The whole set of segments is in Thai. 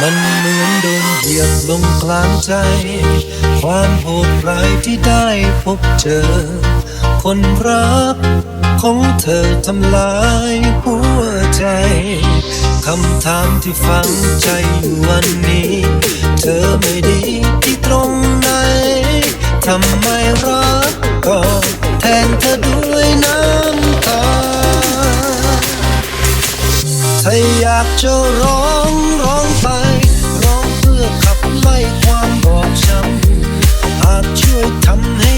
มันเหมือนโดนเหยียบลงกลางใจ ความโหดร้ายที่ได้พบเจอ คนรักของเธอทำลายหัวใจ คำถามที่ฝังใจอยู่วันนี้ เธอไม่ดีที่ตรงไหนทำ ถ้าอยากจะร้องร้องไป ร้องเพื่อขับไล่ความบอบช้ำอาจช่วยทำให้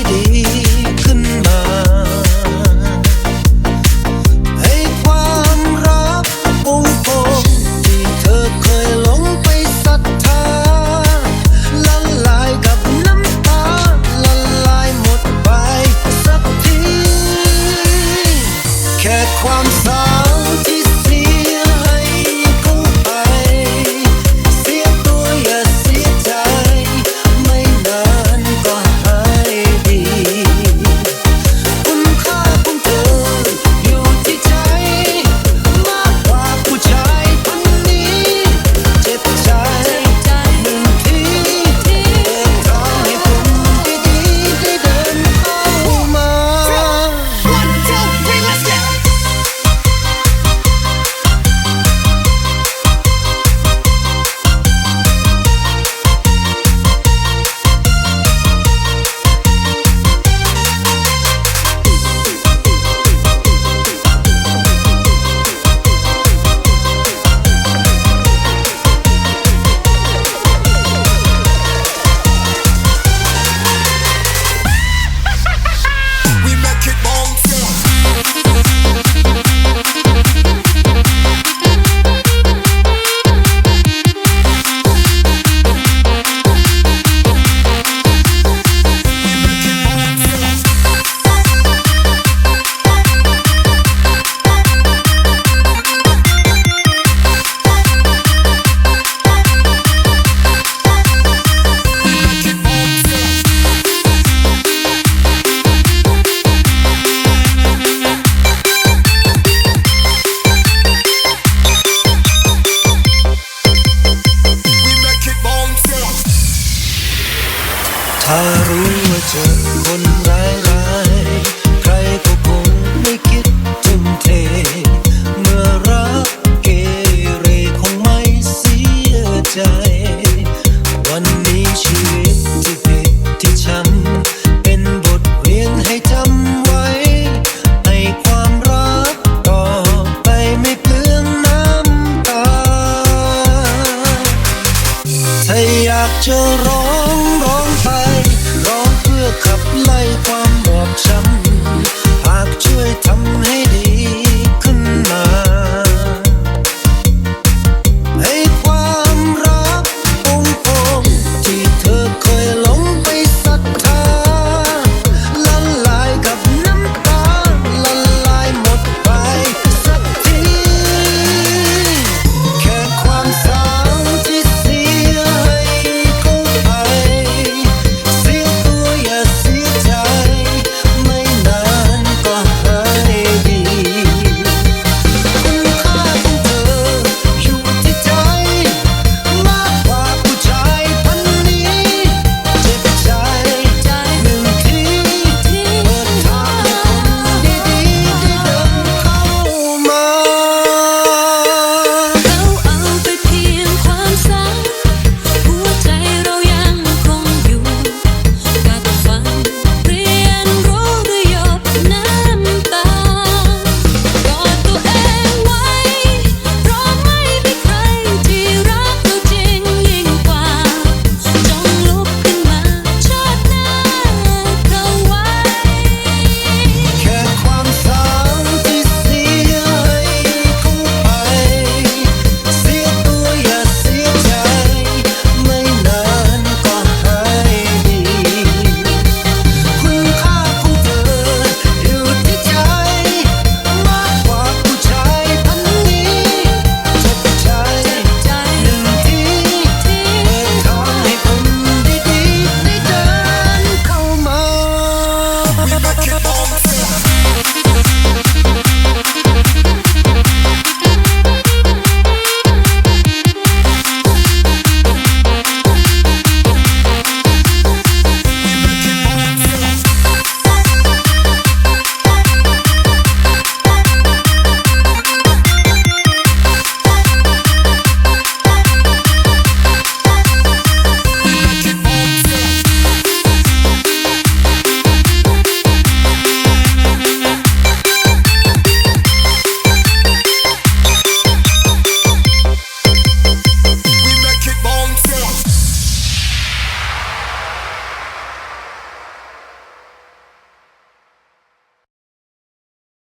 สีชีวิตที่ผิดที่ช้ำเป็นบทเรียนให้จำไว้ในความรักก็ไปไม่เปลืองน้ำตา ถ้าอยากจะร้องร้องไป ร้องเพื่อขับ